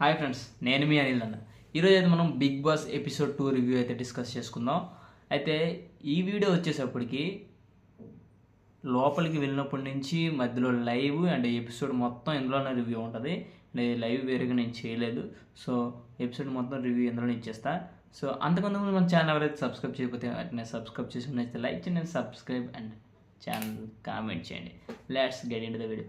Hi friends నేను మీ అనిల్ అన్న. ఈరోజు అయితే మనం Big Boss episode two review అయితే డిస్కస్ చేసుకుందాం. అయితే ఈ వీడియో వచ్చేసప్పటికి లోపలికి వెళ్ళినప్పటి నుంచి మధ్యలో లైవ్ అండ్ ఎపిసోడ్ మొత్తం ఇందులోనే రివ్యూ ఉంటుంది. అండ్ లైవ్ వేరుగా నేను చేయలేదు. సో ఎపిసోడ్ మొత్తం రివ్యూ ఇందులోనే ఇచ్చేస్తా. సో అంతకుముందు మన ఛానల్ ఎవరైతే సబ్స్క్రైబ్ చేయకపోతే నేను సబ్స్క్రైబ్ చేసి నచ్చితే లైక్ చేయండి సబ్స్క్రైబ్ అండ్ ఛానల్ కామెంట్ చేయండి. Let's get in the video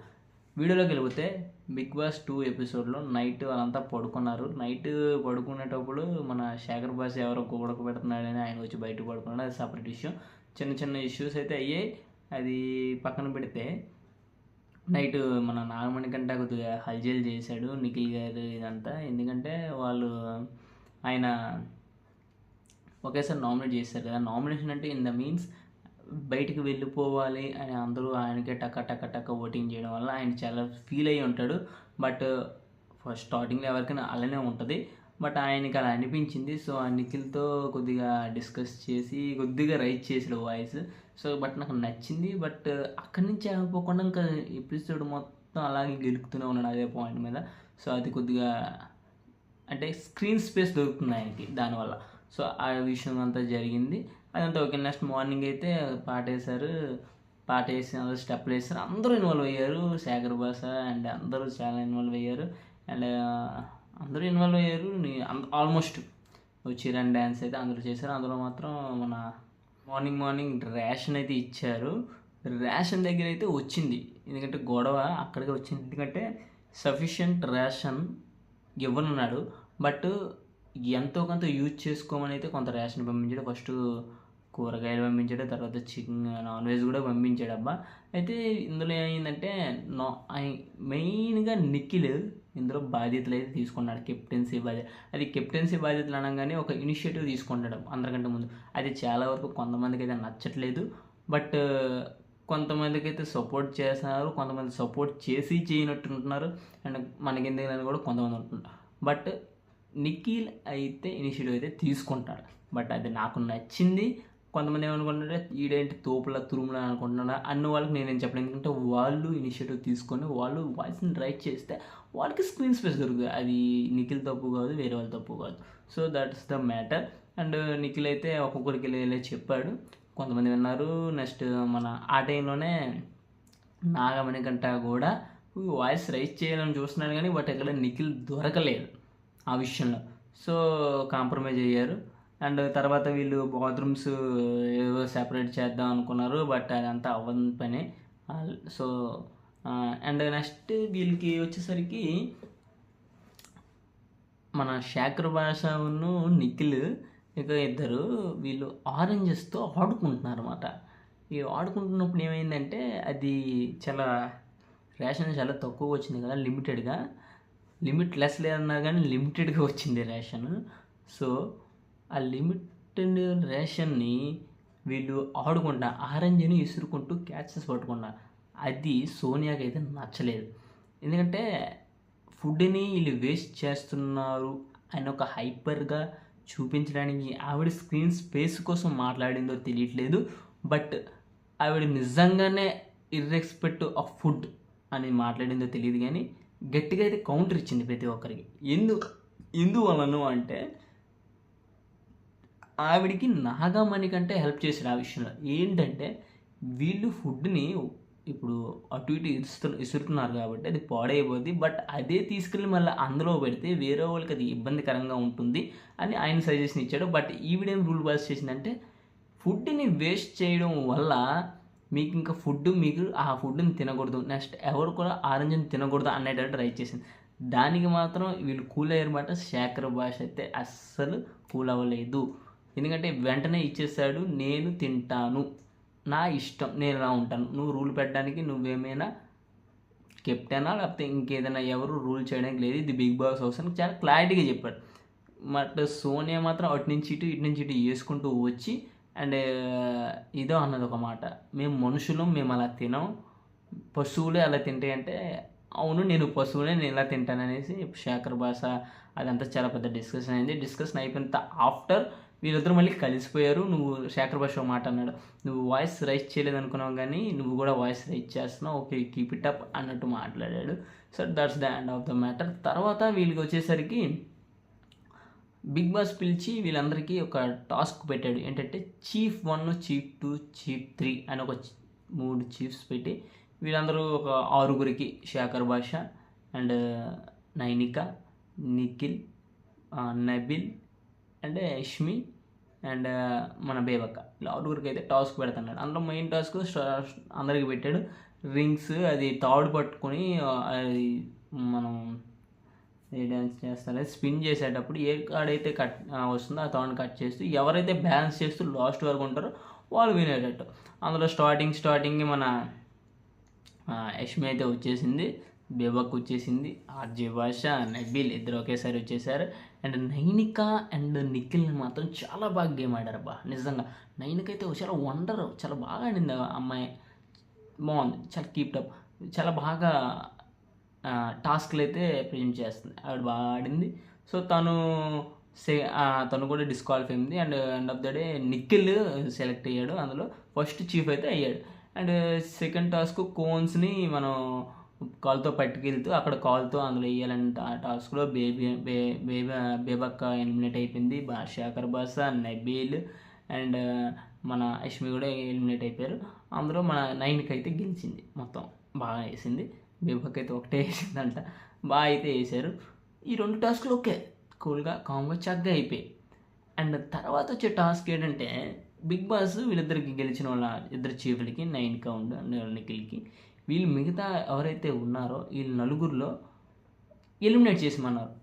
వీడియోలోకి వెళ్ళిపోతే బిగ్ బాస్ టూ ఎపిసోడ్లో నైట్ వాళ్ళంతా పడుకున్నారు. నైట్ పడుకునేటప్పుడు మన శేఖర్ బాస్ ఎవరో గోడకు పెడుతున్నాడని ఆయన వచ్చి బయట పడుకున్నాడు. అది సపరేట్ ఇష్యూ చిన్న చిన్న ఇష్యూస్ అయితే అయ్యాయి. అది పక్కన పెడితే నైట్ మన నాగమణి కంటే కొద్దిగా హల్చల్ చేశాడు నిఖిల్ గారు ఇదంతా. ఎందుకంటే వాళ్ళు ఆయన ఒకేసారి నామినేట్ చేశారు కదా. నామినేషన్ అంటే ఇన్ ద మీన్స్ బయటికి వెళ్ళిపోవాలి అని అందరూ ఆయనకే టక్క టక్క టక్క ఓటింగ్ చేయడం వల్ల ఆయన చాలా ఫీల్ అయ్యి ఉంటాడు. బట్ ఫస్ట్ స్టార్టింగ్లో ఎవరికైనా అలానే ఉంటుంది. బట్ ఆయనకి అలా అనిపించింది. సో ఆ నిఖిల్తో కొద్దిగా డిస్కస్ చేసి కొద్దిగా రైట్ చేసాడు వాయిస్ సో బట్ నాకు నచ్చింది. బట్ అక్కడి నుంచి ఆగిపోకుండా ఇంకా ఎపిసోడ్ మొత్తం అలాగే గెలుపుతూనే ఉన్నాడు అదే పాయింట్ మీద. సో అది కొద్దిగా అంటే స్క్రీన్ స్పేస్ దొరుకుతుంది ఆయనకి దానివల్ల. సో ఆ విషయం అంతా జరిగింది. అదంతా ఓకే నెక్స్ట్ మార్నింగ్ అయితే పాట వేశారు పాట వేసి అందరూ స్టెప్లు వేసారు అందరూ ఇన్వాల్వ్ అయ్యారు. శేఖర్ భాష అండ్ అందరూ చాలా ఇన్వాల్వ్ అయ్యారు. అండ్ అందరూ ఇన్వాల్వ్ అయ్యారు. ఆల్మోస్ట్ చిరణ్ డ్యాన్స్ అయితే అందరూ చేశారు. అందులో మాత్రం మన మార్నింగ్ మార్నింగ్ రేషన్ అయితే ఇచ్చారు. రేషన్ దగ్గర అయితే వచ్చింది. ఎందుకంటే గొడవ అక్కడికి వచ్చింది. ఎందుకంటే సఫిషియంట్ రేషన్ ఇవ్వనున్నాడు. బట్ ఎంతో కొంత యూజ్ చేసుకోమని అయితే కొంత రేషన్ పంపించాడు. ఫస్ట్ కూరగాయలు పంపించాడు తర్వాత చికెన్ నాన్ వెజ్ కూడా పంపించాడు అబ్బా. అయితే ఇందులో ఏమైందంటే నా మెయిన్గా నిఖిల్ ఇందులో బాధ్యతలు అయితే తీసుకున్నాడు. కెప్టెన్సీ బాధ్యత అది కెప్టెన్సీ బాధ్యతలు అనగానే ఒక ఇనిషియేటివ్ తీసుకుంటాడు అందరికంటే ముందు. అది చాలా వరకు కొంతమందికి అయితే నచ్చట్లేదు. బట్ కొంతమందికి అయితే సపోర్ట్ చేస్తున్నారు కొంతమంది సపోర్ట్ చేసి చేయనట్టుంటున్నారు అండ్ మనకి ఎందుకు కూడా కొంతమంది ఉంటున్నారు. బట్ నిఖిల్ అయితే ఇనిషియేటివ్ అయితే తీసుకుంటాడు. బట్ అది నాకు నచ్చింది. కొంతమంది ఏమనుకుంటారంటే ఈడేంటి తోపుల తురుముల అనుకుంటున్నా అన్న వాళ్ళకి నేనేం చెప్పలేను. ఎందుకంటే వాళ్ళు ఇనిషియేటివ్ తీసుకొని వాళ్ళు వాయిస్ని రైట్ చేస్తే వాళ్ళకి స్క్రీన్ స్పేస్ దొరుకుతుంది. అది నిఖిల్ తప్పు కాదు వేరే వాళ్ళ తప్పు కాదు. So that's the matter and Nikhil అయితే ఒక్కొక్కరికి వెళ్ళి చెప్పాడు. కొంతమంది విన్నారు. నెక్స్ట్ మన ఆ టైంలోనే నాగమణి గంట కూడా వాయిస్ రైజ్ చేయాలని చూస్తున్నాడు కానీ బట్ ఇక్కడ నిఖిల్ దొరకలేదు. ఆ విషయంలో. సో కాంప్రమైజ్ అయ్యారు. అండ్ తర్వాత వీళ్ళు బాత్రూమ్స్ ఏవో సెపరేట్ చేద్దాం అనుకున్నారు బట్ అదంతా అవ్వని పని. సో అండ్ నెక్స్ట్ వీళ్ళకి వచ్చేసరికి మన శాఖర్ భాషను నిఖిల్ ఇక ఇద్దరు వీళ్ళు ఆరెంజెస్తో ఆడుకుంటున్నారు అనమాట ఈ ఆడుకుంటున్నప్పుడు ఏమైందంటే అది చాలా రేషన్ చాలా తక్కువ వచ్చింది కదా లిమిటెడ్గా. లిమిట్ లెస్ లేదన్నా కానీ లిమిటెడ్గా వచ్చింది రేషన్. సో ఆ లిమిటెడ్ రేషన్ని వీళ్ళు ఆడుకుంటా ఆరెంజ్ని ఇసురుకుంటూ క్యాచెస్ పట్టుకుంటా. అది సోనియాకి అయితే నచ్చలేదు. ఎందుకంటే ఫుడ్ని వీళ్ళు వేస్ట్ చేస్తున్నారు అని ఒక హైపర్గా చూపించడానికి ఆవిడ స్క్రీన్ స్పేస్ కోసం మాట్లాడిందో తెలియట్లేదు. బట్ ఆవిడ నిజంగానే ఇర్రెస్పెక్ట్ ఆఫ్ ఫుడ్ అని మాట్లాడిందో తెలియదు కానీ గట్టిగా అయితే కౌంటర్ ఇచ్చింది ప్రతి ఒక్కరికి. ఎందు ఎందువలను అంటే ఆవిడికి నాగమణి కంటే హెల్ప్ చేశాడు ఆ విషయంలో. ఏంటంటే వీళ్ళు ఫుడ్ని ఇప్పుడు అటు ఇటు ఇస్తు ఇసురుతున్నారు కాబట్టి అది పాడైపోద్ది. బట్ అదే తీసుకెళ్ళి మళ్ళీ అందులో పెడితే వేరే వాళ్ళకి అది ఇబ్బందికరంగా ఉంటుంది అని ఆయన సజెషన్ ఇచ్చాడు. బట్ ఈవిడేం రూల్ పాస్ చేసిందంటే ఫుడ్ని వేస్ట్ చేయడం వల్ల మీకు ఇంకా ఫుడ్ మీకు ఆ ఫుడ్ని తినకూడదు. నెక్స్ట్ ఎవరు కూడా ఆరెంజ్ని తినకూడదు అనేటట్టు ట్రై చేసింది. దానికి మాత్రం వీళ్ళు కూల్ అయ్యారన్నమాట శేఖర్ భాష అయితే అస్సలు కూల్ అవ్వలేదు. ఎందుకంటే వెంటనే ఇచ్చేసాడు నేను తింటాను. నా ఇష్టం నేను ఇలా ఉంటాను. నువ్వు రూల్ పెట్టడానికి నువ్వేమైనా కెప్టెనా లేకపోతే ఇంకేదైనా ఎవరు రూల్ చేయడానికి లేదు. ఇది బిగ్ బాస్ హౌస్ అని చాలా క్లారిటీగా చెప్పాడు. బట్ సోనియా మాత్రం అటు నుంచి ఇటు ఇటు నుంచి ఇటు వేసుకుంటూ వచ్చి అండ్ ఇదో అన్నది ఒక మాట. మేము మనుషులు మేము అలా తినం. పశువులే అలా తింటాయి అంటే అవును నేను పశువులే నేను ఇలా తింటాను అనేసి శేఖర్ భాష అదంతా చాలా పెద్ద డిస్కషన్ అయింది. డిస్కషన్ అయిపోయిన ఆఫ్టర్ వీళ్ళిద్దరూ మళ్ళీ కలిసిపోయారు. నువ్వు శేఖర్ భాష మాట అన్నాడు. నువ్వు వాయిస్ రైజ్ చేయలేదు అనుకున్నావు కానీ నువ్వు కూడా వాయిస్ రైజ్ చేస్తున్నావు. ఓకే కీప్ ఇట్ అప్ అన్నట్టు మాట్లాడాడు. So that's the end of the matter తర్వాత వీళ్ళకి వచ్చేసరికి బిగ్ బాస్ పిలిచి వీళ్ళందరికీ ఒక టాస్క్ పెట్టాడు. ఏంటంటే chief one chief two chief three అని ఒక మూడు చీఫ్స్ పెట్టి వీళ్ళందరూ ఒక ఆరుగురికి Shekhar Basha and Nainika Nikhil Nabil and Yashmi and మన బేబక్క. ఇలా ఆరుగురికి అయితే టాస్క్ పెడుతున్నాడు. అందులో మెయిన్ టాస్క్ అందరికి పెట్టాడు. రింగ్స్ అది తాడు పట్టుకొని అది మనం ఏ డ్యాన్స్ చేస్తారో. స్పిన్ చేసేటప్పుడు ఏ కాడైతే కట్ వస్తుందో ఆ తాడుని కట్ చేస్తూ ఎవరైతే బ్యాలెన్స్ చేస్తూ లాస్ట్ వరకు ఉంటారో వాళ్ళు వినేటట్టు. అందులో స్టార్టింగ్ స్టార్టింగ్ మన యష్మి అయితే వచ్చేసింది. బేబక్ వచ్చేసింది. ఆర్జే భాష నబీల్ ఇద్దరు ఒకేసారి వచ్చేసారు. అండ్ నైనిక అండ్ నిఖిల్ మాత్రం చాలా బాగా గేమ్ ఆడారు బా. నిజంగా నైనిక అయితే చాలా వండర్ చాలా బాగా ఆడింది ఆ అమ్మాయి. బాగుంది. చాలా కీప్టప్ చాలా బాగా టాస్క్లు అయితే ప్రిజెంట్ చేస్తుంది. ఆవిడ బాగా ఆడింది. సో తను సే తను కూడా డిస్క్వాలిఫై అయింది and end of the day Nikhil select అయ్యాడు. అందులో ఫస్ట్ చీఫ్ అయితే అయ్యాడు. అండ్ సెకండ్ టాస్క్ కోన్స్ని మనం కాల్తో పట్టుకెళ్తూ అక్కడ కాల్తో అందులో వేయాలంట ఆ టాస్క్లో. బేబీ బే బేబీ బేబక్క ఎలిమినేట్ అయిపోయింది. బా శేఖర్ బాస నబీల్ అండ్ మన యష్మి కూడా ఎలిమినేట్ అయిపోయారు. అందులో మన నైన్కి అయితే గెలిచింది మొత్తం. బాగా వేసింది. బేబక్ అయితే ఒకటే వేసిందంట బాగా అయితే వేసారు ఈ రెండు టాస్క్లు ఓకే. కూల్గా కామ్గా చక్కగా అయిపోయాయి. అండ్ తర్వాత వచ్చే టాస్క్ ఏంటంటే బిగ్ బాస్ వీళ్ళిద్దరికి గెలిచిన వాళ్ళ ఇద్దరు చీఫ్లకి నైన్ కౌండ్ నిఖిల్కి. వీళ్ళు మిగతా ఎవరైతే ఉన్నారో వీళ్ళు నలుగురిలో ఎలిమినేట్ చేసేమన్నారు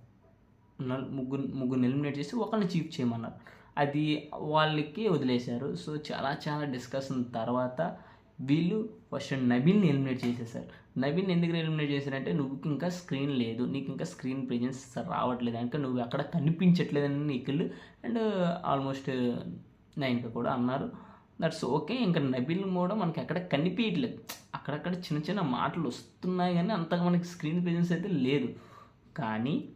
ముగ్గురు ముగ్గురు ఎలిమినేట్ చేసి ఒకరిని చీఫ్ చేయమన్నారు. అది వాళ్ళకి వదిలేశారు. సో చాలా చాలా డిస్కషన్ తర్వాత వీళ్ళు ఫస్ట్ నబీల్ని ఎలిమినేట్ చేసేసారు నబీల్ని ఎందుకు ఎలిమినేట్ చేశారంటే నువ్వు ఇంకా స్క్రీన్ లేదు నీకు ఇంకా స్క్రీన్ ప్రెజెన్స్ రావట్లేదు అంటే నువ్వు అక్కడ కనిపించట్లేదని నీకులు అండ్ ఆల్మోస్ట్ నైన్కి కూడా అన్నారు. దట్స్ ఓకే ఇంకా నబీల్ కూడా మనకి అక్కడ కనిపించట్లేదు అక్కడక్కడ చిన్న చిన్న మాటలు వస్తున్నాయి కానీ అంతగా మనకి స్క్రీన్ ప్రెజెన్స్ అయితే లేదు. కానీ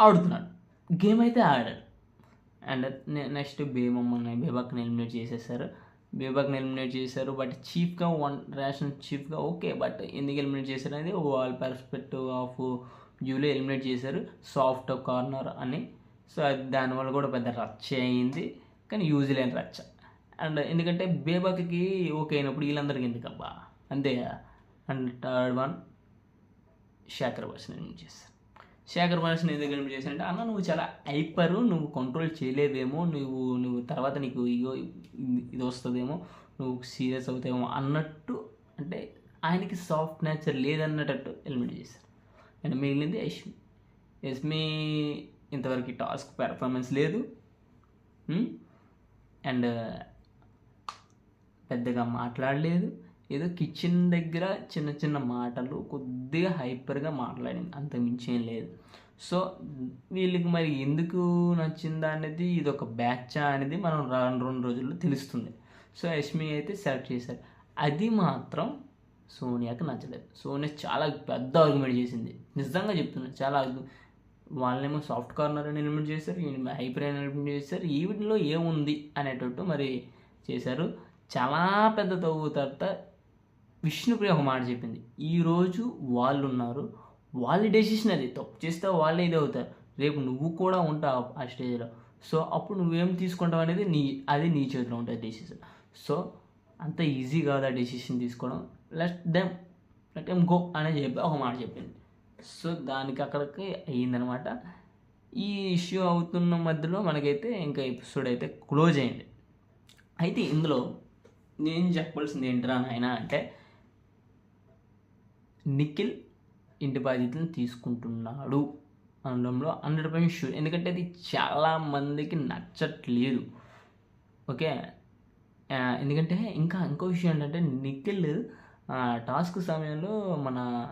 ఆడుతున్నాడు. గేమ్ అయితే ఆడాడు. అండ్ నెక్స్ట్ బేమమ్మని బేబాక్ని ఎలిమినేట్ చేసేసారు బేబాక్ని ఎలిమినేట్ చేశారు బట్ చీఫ్గా వన్ రేషన్ చీఫ్గా ఓకే బట్ ఎందుకు ఎలిమినేట్ చేశారు అనేది వాళ్ళ పర్స్పెక్టివ్ ఆఫ్ వ్యూలో ఎలిమినేట్ చేశారు. సాఫ్ట్ కార్నర్ అని. సో అది దానివల్ల కూడా పెద్ద రచ్చ అయింది. కానీ యూజ్ లేని రచ్చ. అండ్ ఎందుకంటే బేబాక్కి ఓకే అయినప్పుడు వీళ్ళందరికీ ఎందుకబ్బా? అంతే అండ్ థర్డ్ వన్ శాఖర్ భాషను ఎలిమినేట్ చేశారు. శేఖర్ భాషను ఎందుకు ఎలిమినేట్ చేశానంటే అన్న నువ్వు చాలా హైపరు నువ్వు కంట్రోల్ చేయలేదేమో నువ్వు నువ్వు తర్వాత నీకు ఇగో ఇది వస్తుందేమో నువ్వు సీరియస్ అవుతాయేమో అన్నట్టు అంటే ఆయనకి సాఫ్ట్ నేచర్ లేదన్నట్టు ఎలిమినేట్ చేశారు. అండ్ మిగిలింది యష్మి. యష్మి ఇంతవరకు టాస్క్ పెర్ఫార్మెన్స్ లేదు. అండ్ పెద్దగా మాట్లాడలేదు. ఏదో కిచెన్ దగ్గర చిన్న చిన్న మాటలు కొద్దిగా హైపర్గా మాట్లాడింది. అంత మించి ఏం లేదు. సో వీళ్ళకి మరి ఎందుకు నచ్చిందా అనేది ఇది ఒక బ్యాచా అనేది మనం రెండు రెండు రోజుల్లో తెలుస్తుంది. సో యష్మి అయితే సెలెక్ట్ చేశారు. అది మాత్రం సోనియాకి నచ్చలేదు. సోనియా చాలా పెద్ద ఆర్గ్యుమెంట్ చేసింది. నిజంగా చెప్తున్నాను చాలా వాళ్ళేమో సాఫ్ట్ కార్నర్ అని ఎలిమెంట్ చేశారు హైపర్ అని ఎలిమెంట్ చేశారు ఈవిడలో ఏముంది అనేటట్టు మరి చేశారు. చాలా పెద్ద తవ్వు తర్వాత విష్ణుప్రియ ఒక మాట చెప్పింది. ఈరోజు వాళ్ళు ఉన్నారు వాళ్ళ డెసిషన్ అది. తప్పు చేస్తే వాళ్ళే ఇది అవుతారు. రేపు నువ్వు కూడా ఉంటావు ఆ స్టేజ్లో సో అప్పుడు నువ్వేం తీసుకుంటావు అనేది నీ అది నీ చేతిలో ఉంటుంది డెసిషన్ సో అంత ఈజీ కాదు ఆ డెసిషన్ తీసుకోవడం. Let them let them go అని చెప్పి ఒక మాట చెప్పింది. సో దానికి అక్కడికి అయ్యిందనమాట. ఈ ఇష్యూ అవుతున్న మధ్యలో మనకైతే ఇంకా ఎపిసోడ్ అయితే క్లోజ్ అయింది. అయితే ఇందులో నేను చెప్పాల్సింది ఏంటరా నాయన అంటే నిఖిల్ ఇంటి బాధ్యతలను తీసుకుంటున్నాడు అనడంలో హండ్రెడ్ పర్సెంట్ షూర్ ఎందుకంటే అది చాలా మందికి నచ్చట్లేదు. ఓకే? ఎందుకంటే ఇంకా ఇంకో విషయం ఏంటంటే నిఖిల్ టాస్క్ సమయంలో మన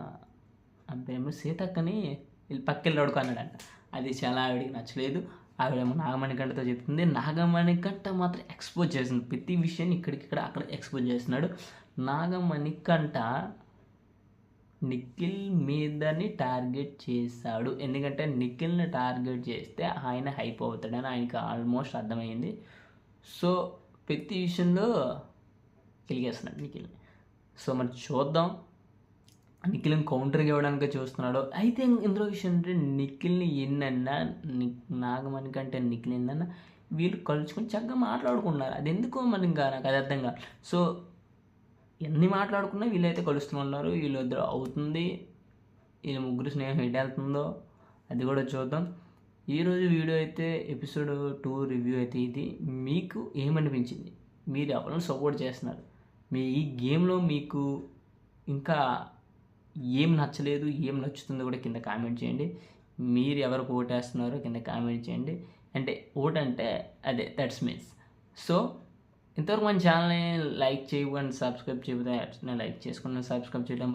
పేరు సీతక్కని వీళ్ళు అన్నాడంట. అది చాలా ఆవిడకి నచ్చలేదు. ఆవిడేమో నాగమణికంటతో చెప్తుంది. నాగమణికంట మాత్రం ఎక్స్పోజ్ చేస్తుంది ప్రతి విషయాన్ని ఇక్కడికిక్కడ అక్కడ ఎక్స్పోజ్ చేస్తున్నాడు. నాగమణికంట నిఖిల్ మీదని టార్గెట్ చేశాడు. ఎందుకంటే నిఖిల్ని టార్గెట్ చేస్తే ఆయన హైప్ అవుతాడని ఆయనకి ఆల్మోస్ట్ అర్థమైంది. సో ప్రతి విషయంలో కలిగేస్తున్నాడు నిఖిల్. సో మరి చూద్దాం. నిఖిల్ని కౌంటర్కి ఇవ్వడానికి చూస్తున్నాడు. అయితే ఇందులో విషయం అంటే నిఖిల్ని ఎన్నన్నా ని- నాగమణి కంటే నిఖిల్ ఏందన్నా వీళ్ళు కలుసుకొని చక్కగా మాట్లాడుకున్నారు అది ఎందుకో మనం ఇంకా నాకు అది అర్థం కాదు. సో ఎన్ని మాట్లాడుకున్నా వీళ్ళైతే కలుస్తున్నారు వీళ్ళిద్దరు అవుతుంది. వీళ్ళ ముగ్గురు స్నేహం ఎటు వెళ్తుందో అది కూడా చూద్దాం. ఈరోజు వీడియో అయితే ఎపిసోడ్ టూ రివ్యూ అయితే ఇది. మీకు ఏమనిపించింది? మీరు ఎవరిని సపోర్ట్ చేస్తున్నారు. మీ ఈ గేమ్లో మీకు ఇంకా ఏం నచ్చలేదు ఏం నచ్చుతుందో కూడా కింద కామెంట్ చేయండి. మీరు ఎవరికి ఓటేస్తున్నారో కింద కామెంట్ చేయండి. అంటే ఓట్ అంటే అదే దట్స్ మీన్స్ సో ఇంతవరకు మన ఛానల్ని లైక్ చేయకుండా సబ్స్క్రైబ్ చేయబోతే లైక్ చేసుకుని సబ్స్క్రైబ్ చేయడం